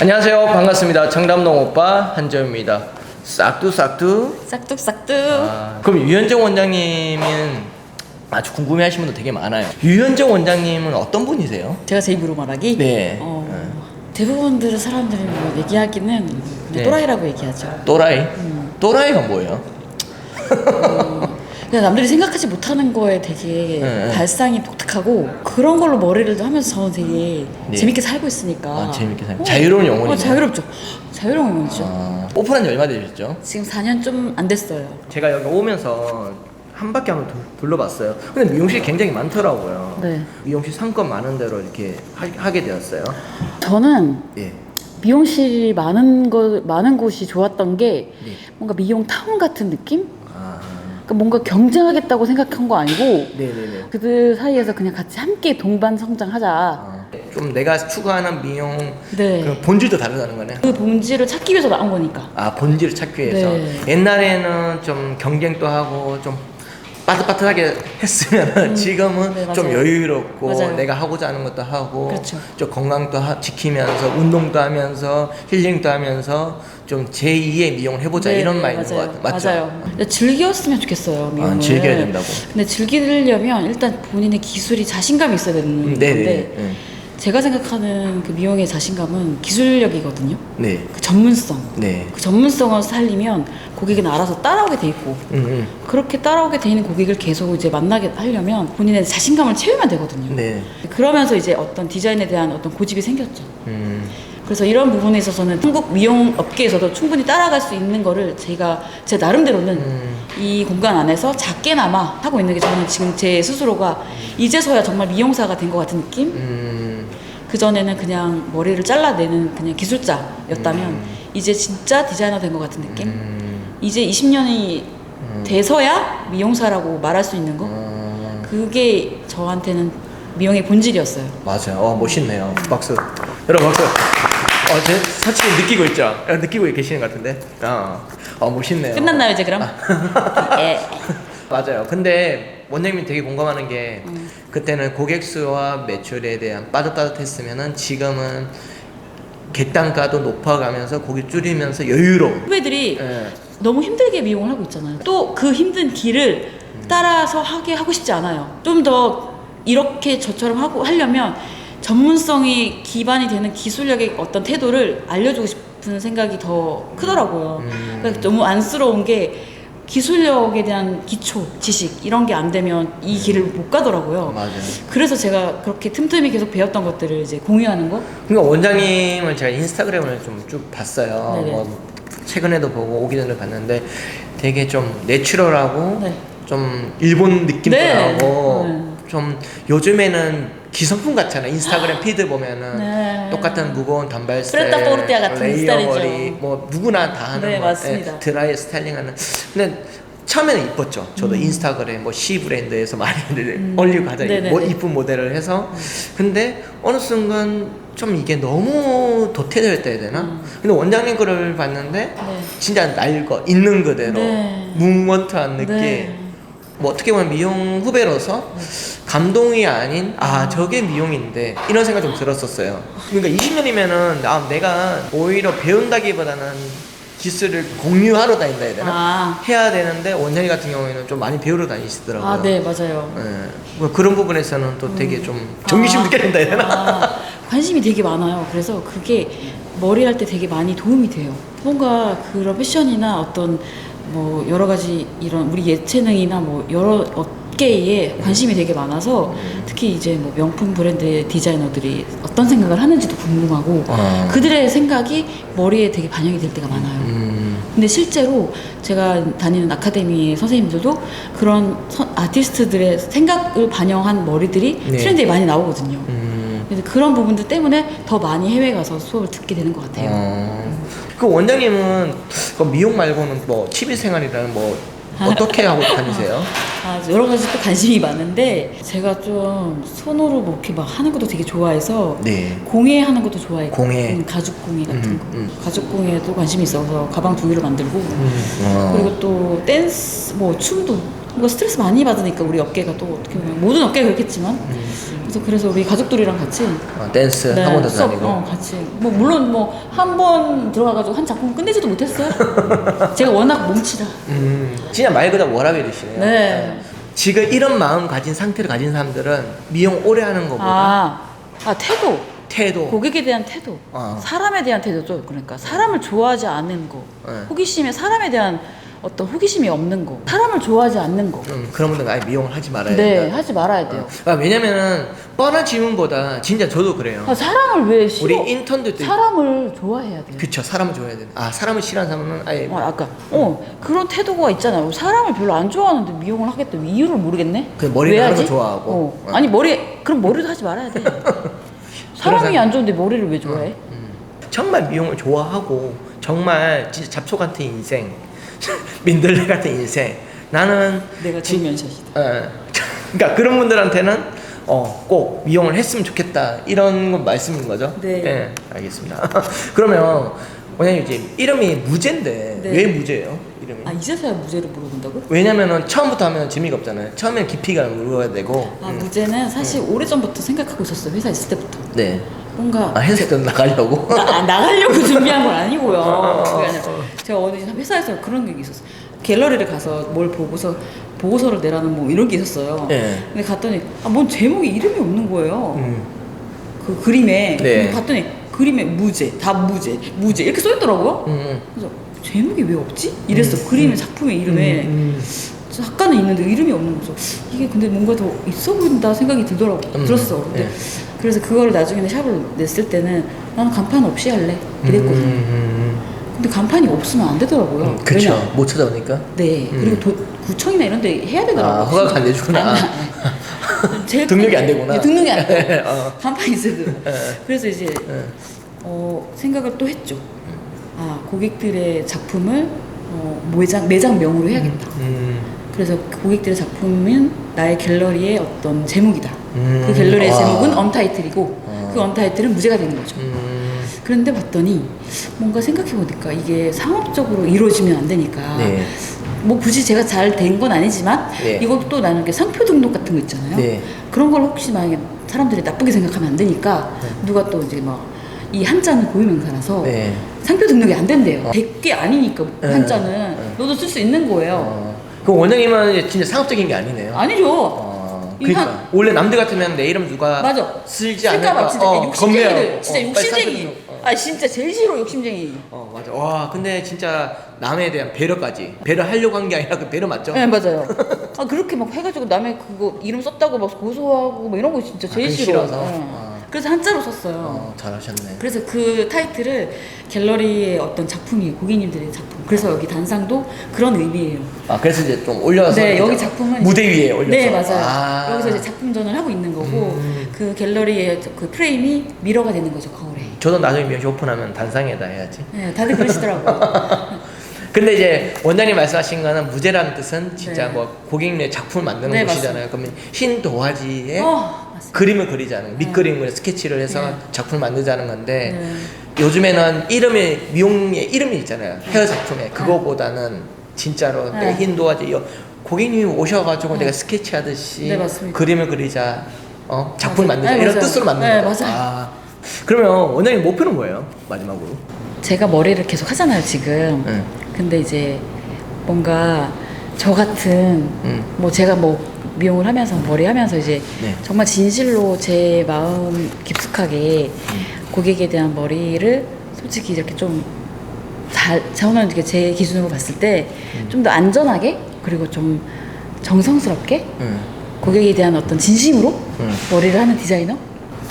안녕하세요. 반갑습니다. 청담동 오빠 한정입니다. 싹두 싹두. 싹둑싹둑. 아, 그럼 유현정 원장님은 아주 궁금해하시는 분들 되게 많아요. 유현정 원장님은 어떤 분이세요? 제가 제 입으로 말하기. 네. 어, 대부분들 사람들이 뭐 얘기하기는 그냥 네. 또라이라고 얘기하죠. 또라이. 음. 또라이가 뭐예요? 그냥 남들이 생각하지 못하는 거에 되게 네, 네. 발상이 독특하고 그런 걸로 머리를 하면서 저는 되게 네. 재밌게 살고 있으니까. 아, 재밌게 살고. 자유로운 영혼이네요. 어, 자유롭죠. 자유로운 영혼이죠. 아, 오픈한 지 얼마 되셨죠? 지금 4년 좀 안 됐어요. 제가 여기 오면서 한 바퀴 한번 둘- 둘러봤어요. 근데 미용실이 굉장히 많더라고요. 네. 미용실 상권 많은 대로 이렇게 하, 게 되었어요. 저는 예. 미용실이 많은 거 많은 곳이 좋았던 게 네. 뭔가 미용 타운 같은 느낌? 아, 그러니까 뭔가 경쟁하겠다고 생각한 거 아니고 네네네. 그들 사이에서 그냥 같이 함께 동반 성장하자. 아, 좀 내가 추구하는 미용 네. 그 본질도 다르다는 거네. 그 본질을 찾기 위해서 나온 거니까. 아 본질을 찾기 위해서 네. 옛날에는 좀 경쟁도 하고 좀 빠듯빠듯하게 했으면 지금은 네, 좀 맞아요. 여유롭고 맞아요. 내가 하고자 하는 것도 하고 그렇죠. 좀 건강도 하- 지키면서 운동도 하면서 힐링도 하면서 좀 제2의 미용을 해보자 네, 이런 네, 마인드인 것 맞아요. 같아요. 맞죠? 맞아요. 근데 즐겼으면 좋겠어요. 미용을. 아, 즐겨야 된다고. 근데 즐기려면 일단 본인의 기술이 자신감이 있어야 되는 음, 건데 네 네. 네. 제가 생각하는 그 미용의 자신감은 기술력이거든요. 네. 그 전문성. 네. 그 전문성을 살리면 고객은 알아서 따라오게 돼 있고 음, 음. 그렇게 따라오게 돼 있는 고객을 계속 이제 만나게 하려면 본인의 자신감을 채우면 되거든요. 네. 그러면서 이제 어떤 디자인에 대한 어떤 고집이 생겼죠. 음. 그래서 이런 부분에 있어서는 한국 미용 업계에서도 충분히 따라갈 수 있는 거를 제가 제 나름대로는 음. 이 공간 안에서 작게나마 하고 있는 게 저는 지금 제 스스로가 이제서야 정말 미용사가 된 것 같은 느낌? 음. 그 전에는 그냥 머리를 잘라내는 그냥 기술자였다면 이제 진짜 디자이너 된 것 같은 느낌? 음. 이제 20년이 돼서야 미용사라고 말할 수 있는 거? 어, 그게 저한테는 미용의 본질이었어요. 맞아요. 어, 멋있네요. 박수. 여러분 박수. 어, 제 사실 느끼고 있죠? 어, 느끼고 계시는 것 같은데. 어, 어 멋있네요. 끝났나요 이제 그럼? 예. 맞아요. 근데 원장님이 되게 공감하는 게 음. 그때는 고객 수와 매출에 대한 빠듯빠듯했으면은 지금은 객단가도 높아가면서 고객 줄이면서 여유로운. 후배들이 예. 너무 힘들게 미용을 하고 있잖아요. 또 그 힘든 길을 따라서 하게 하고 싶지 않아요. 좀 더 이렇게 저처럼 하고 하려면 전문성이 기반이 되는 기술력의 어떤 태도를 알려주고 싶은 생각이 더 크더라고요. 음. 그러니까 너무 안쓰러운 게 기술력에 대한 기초 지식 이런 게 안 되면 이 길을 못 가더라고요. 맞아요. 그래서 제가 그렇게 틈틈이 계속 배웠던 것들을 이제 공유하는 거. 그러니까 원장님을 제가 인스타그램을 좀 쭉 봤어요. 네네. 뭐 최근에도 보고 오기 전에 봤는데 되게 좀 내추럴하고 네. 좀 일본 느낌도 네. 나고 네. 좀 요즘에는 기성품 같잖아요. 인스타그램 피드 보면은 네. 똑같은 무거운 단발 스타일, 프레타 포르테아 같은 레이어 스타일이죠. 머리, 뭐 누구나 다 하는 네, 거, 맞습니다. 예, 드라이 스타일링하는. 근데 처음에는 이뻤죠. 저도 음. 인스타그램 뭐 C 브랜드에서 많이 올리고 하자 네네네. 뭐 이쁜 모델을 해서 근데 어느 순간 좀 이게 너무 도태되었다 해야 되나? 근데 원장님 거를 봤는데 음. 네. 진짜 낡어 있는 그대로 네. 묵먼트한 느낌. 네. 뭐 어떻게 보면 미용 후배로서 감동이 아닌 아 저게 미용인데 이런 생각 좀 들었었어요. 그러니까 20년이면은 아 내가 오히려 배운다기보다는 기술을 공유하러 다닌다 해야 되나? 아, 해야 되는데 원장님 같은 경우에는 좀 많이 배우러 다니시더라고요. 아, 네, 맞아요. 예. 뭐 그런 부분에서는 또 되게 좀 정기심 아. 느껴야 된다 해야 되나? 아, 관심이 되게 많아요. 그래서 그게 머리 할 때 되게 많이 도움이 돼요. 뭔가 그런 패션이나 어떤 뭐 여러 가지 이런 우리 예체능이나 뭐 여러 업계에 관심이 되게 많아서 특히 이제 뭐 명품 브랜드의 디자이너들이 어떤 생각을 하는지도 궁금하고 아. 그들의 생각이 머리에 되게 반영이 될 때가 많아요. 음. 근데 실제로 제가 다니는 아카데미 선생님들도 그런 서- 아티스트들의 생각을 반영한 머리들이 네. 트렌드에 많이 나오거든요. 음. 그래서 그런 부분들 때문에 더 많이 해외 가서 수업을 듣게 되는 것 같아요. 어. 그 원장님은 그 미용 말고는 뭐 취미 생활이라는 뭐 어떻게 하고 다니세요? 아, 여러 가지 또 관심이 많은데 제가 좀 손으로 뭐 이렇게 막 하는 것도 되게 좋아해서 네. 공예 하는 것도 좋아해요. 공예. 음, 가죽 공예 같은 음, 거. 음. 가죽 공예도 관심이 있어서 가방 두 개를 만들고 어. 그리고 또 댄스 뭐 춤도 뭔가 스트레스 많이 받으니까 우리 업계가 또 어떻게 보면 모든 업계가 그렇겠지만 그래서 그래서 우리 가족들이랑 같이 어, 댄스 네, 학원도 수업, 다니고. 어, 같이. 뭐 물론 뭐 한 번 들어가가지고 한 작품 끝내지도 못했어요. 제가 워낙 몸치라. 음, 진짜 말 그대로 워라벨이시네요. 네. 지금 이런 마음 가진 상태를 가진 사람들은 미용 오래 하는 것보다 아, 아 태도. 태도. 고객에 대한 태도, 어. 사람에 대한 태도죠. 그러니까 사람을 좋아하지 않는 거, 네. 호기심에 사람에 대한 어떤 호기심이 없는 거, 사람을 좋아하지 않는 거. 음, 그런 분들은 아예 미용을 하지 말아야 네, 된다. 하지 말아야 돼요. 아, 왜냐면은 뻔한 질문보다 진짜 저도 그래요. 아, 사람을 왜 싫어? 우리 인턴들 때 사람을 좋아해야 돼요. 그쵸 사람을 좋아해야 돼. 아 사람을 싫어하는 사람은 아예 어, 아까 어 그런 태도가 있잖아요. 사람을 별로 안 좋아하는데 미용을 하겠다 이유를 모르겠네. 그 머리를 왜 하는 거 하지? 좋아하고. 어. 어. 아니 머리 그럼 머리도 하지 말아야 돼. 사람이 사람- 안 좋은데 머리를 왜 좋아해? 음, 정말 미용을 좋아하고 정말 진짜 잡초 같은 인생, 민들레 같은 인생. 나는 내가 진- 정면샷이다. 어, 그러니까 그런 분들한테는 어, 꼭 미용을 했으면 좋겠다 이런 건 말씀인 거죠? 네. 예, 알겠습니다. 그러면 원장님 이제 이름이 무제인데 네. 왜 무제예요? 이름이? 아 이제서야 무죄를 물어본다고? 왜냐면은 처음부터 하면 재미가 없잖아요. 처음엔 깊이가 물어야 되고. 아 음. 무죄는 사실 오래 전부터 생각하고 있었어요. 회사 있을 때부터. 네. 뭔가 아, 회사에 나가려고. 나, 아, 나가려고 준비한 건 아니고요. 어, 그게 아니라 제가 어디 회사에서 그런 게 있었어요. 갤러리를 가서 뭘 보고서 보고서를 내라는 뭐 이런 게 있었어요. 예. 근데 갔더니 아, 뭔 제목에 이름이 없는 거예요. 음. 그 그림에 네. 봤더니 그림에 무죄, 다 무죄, 무죄 이렇게 써 있더라고요. 음. 그래서 제목이 왜 없지? 이랬어. 그림의 작품의 이름에 음. 작가는 있는데 이름이 없는 거죠. 이게 근데 뭔가 더 있어 보인다 생각이 들더라고. 음. 들었어. 근데 네. 그래서 그거를 나중에는 샵을 냈을 때는 나는 간판 없이 할래 이랬거든요. 음. 근데 간판이 없으면 안 되더라고요. 음. 그쵸. 왜냐? 못 찾아오니까. 네. 음. 그리고 도, 구청이나 이런 데 해야 되더라고요. 아, 허가가 안 내주구나. 아니, 아니. 제일 등록이 큰- 안 되구나. 네, 등록이 안 돼. 어. 간판이 돼요. 예. 그래서 이제 예. 어, 생각을 또 했죠. 아, 고객들의 작품을 어, 매장, 매장명으로 해야겠다. 음. 그래서 그 고객들의 작품은 나의 갤러리의 어떤 제목이다. 음. 그 갤러리의 와. 제목은 언타이틀이고 어. 그 언타이틀은 무죄가 되는 거죠. 음. 그런데 봤더니 뭔가 생각해 보니까 이게 상업적으로 이루어지면 안 되니까 네. 뭐 굳이 제가 잘 된 건 아니지만 네. 이것도 나는 이렇게 상표 등록 같은 거 있잖아요. 네. 그런 걸 혹시 만약에 사람들이 나쁘게 생각하면 안 되니까 누가 또 이제 막 이 한자는 고유명사라서 네. 상표 등록이 안 된대요. 어. 100개 아니니까 네. 한자는 네. 너도 쓸 수 있는 거예요. 어. 원장님은 이제 진짜 상업적인 게 아니네요. 아니죠. 어. 이 그러니까 한- 원래 남들 같으면 내 이름 누가 맞아. 쓸지 쓸까봐 않을까. 진짜 어, 욕심쟁이들. 진짜 어, 빨리 욕심쟁이. 어. 아 진짜 제일 싫어 욕심쟁이. 어 맞아. 와 근데 진짜 남에 대한 배려까지 배려하려고 한 게 아니라 그 배려 맞죠? 네 맞아요. 아 그렇게 막 해가지고 남의 그거 이름 썼다고 막 고소하고 막 이런 거 진짜 제일 아, 그게 싫어. 싫어서? 네. 아. 그래서 한자로 썼어요. 어 잘하셨네. 그래서 그 타이틀을 갤러리의 어떤 작품이 고객님들의 작품. 그래서 여기 단상도 그런 의미예요. 아 그래서 이제 좀 올려서 네 여기 작품은 무대 위에 올려서. 네 맞아요. 아. 여기서 이제 작품전을 하고 있는 거고 음. 그 갤러리의 그 프레임이 미러가 되는 거죠 거울에. 저도 나중에 미용실 오픈하면 단상에다 해야지. 네 다들 그러시더라고요. 근데 이제 원장님 말씀하신 거는 무죄라는 뜻은 진짜 네. 뭐 고객님의 작품을 만드는 네, 곳이잖아요. 그러면 흰 도화지에 어 맞습니다. 그림을 그리자는 밑그림을 스케치를 해서 네. 작품을 만들자는 건데 네. 요즘에는 이름이 미용의 이름이 있잖아요. 헤어 작품에 그거보다는 진짜로 네. 내흰 도화지 요 고객님이 오셔가지고 네. 내가 스케치하듯이 네. 그림을 그리자 어 작품 맞아요. 만들자 네, 이런 맞아요. 뜻으로 만드는 네, 거. 맞아요. 아, 그러면 원장님 목표는 뭐예요? 마지막으로. 제가 머리를 계속 하잖아요 지금. 응. 근데 이제 뭔가 저 같은 응. 뭐 제가 뭐 미용을 하면서 머리 하면서 이제 네. 정말 진실로 제 마음 깊숙하게 고객에 대한 머리를 솔직히 이렇게 좀 잘, 저는 이렇게 제 기준으로 봤을 때 좀 더 안전하게 그리고 좀 정성스럽게 응. 고객에 대한 어떤 진심으로 응. 머리를 하는 디자이너?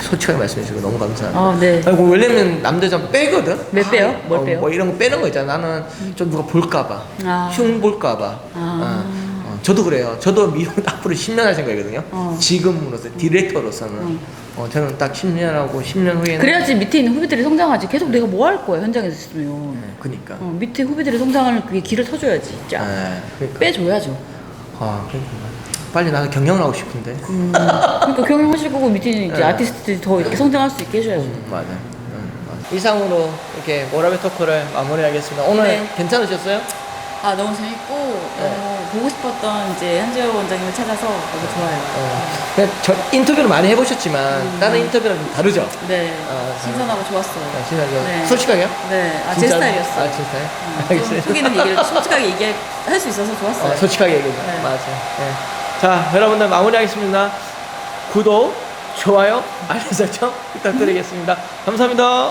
솔직하게 말씀해 주시고 너무 감사합니다. 아, 네. 아이고 원래는 남들 좀 빼거든. 몇 빼요? 뭘 어, 빼요? 뭐 이런 거 빼는 거 있잖아. 나는 좀 누가 볼까봐, 아. 흉 볼까봐. 아. 어, 어, 저도 그래요. 저도 미용 앞으로 10년 할 생각이거든요. 어. 지금으로서 디렉터로서는 어. 어, 저는 딱 10년하고 10년 후에는 그래야지 밑에 있는 후배들이 성장하지. 계속 내가 뭐 할 거야 현장에서 있으면. 네, 그니까. 어, 밑에 후배들이 성장하는 그게 길을 터줘야지. 쫙 네, 그러니까. 빼줘야죠. 아, 그러니까. 빨리 나도 경영을 하고 싶은데. 음, 그러니까 경영하실 거고 밑에 있는 이제 네. 아티스트들이 더 이렇게 성장할 수 있게 해줘야죠. 음, 맞아. 음, 맞아. 이상으로 이렇게 워라벨 토크를 마무리하겠습니다. 오늘 네. 괜찮으셨어요? 아 너무 재밌고 너무 보고 싶었던 이제 한지호 원장님을 찾아서 너무 좋아요. 어, 그냥 저 인터뷰를 많이 해보셨지만 음. 다른 인터뷰랑 좀 다르죠? 네, 아, 신선하고 좋았어요. 아, 진짜 네. 솔직하게요? 네, 아, 제 진짜로? 스타일이었어요. 아, 진짜요? 음, 좀 알겠어요. 속이는 얘기를 솔직하게 얘기할 수 있어서 좋았어요. 어, 솔직하게 얘기해줘. 네. 맞아요. 네. 자, 여러분들 마무리하겠습니다. 구독, 좋아요, 알림 설정 부탁드리겠습니다. 감사합니다.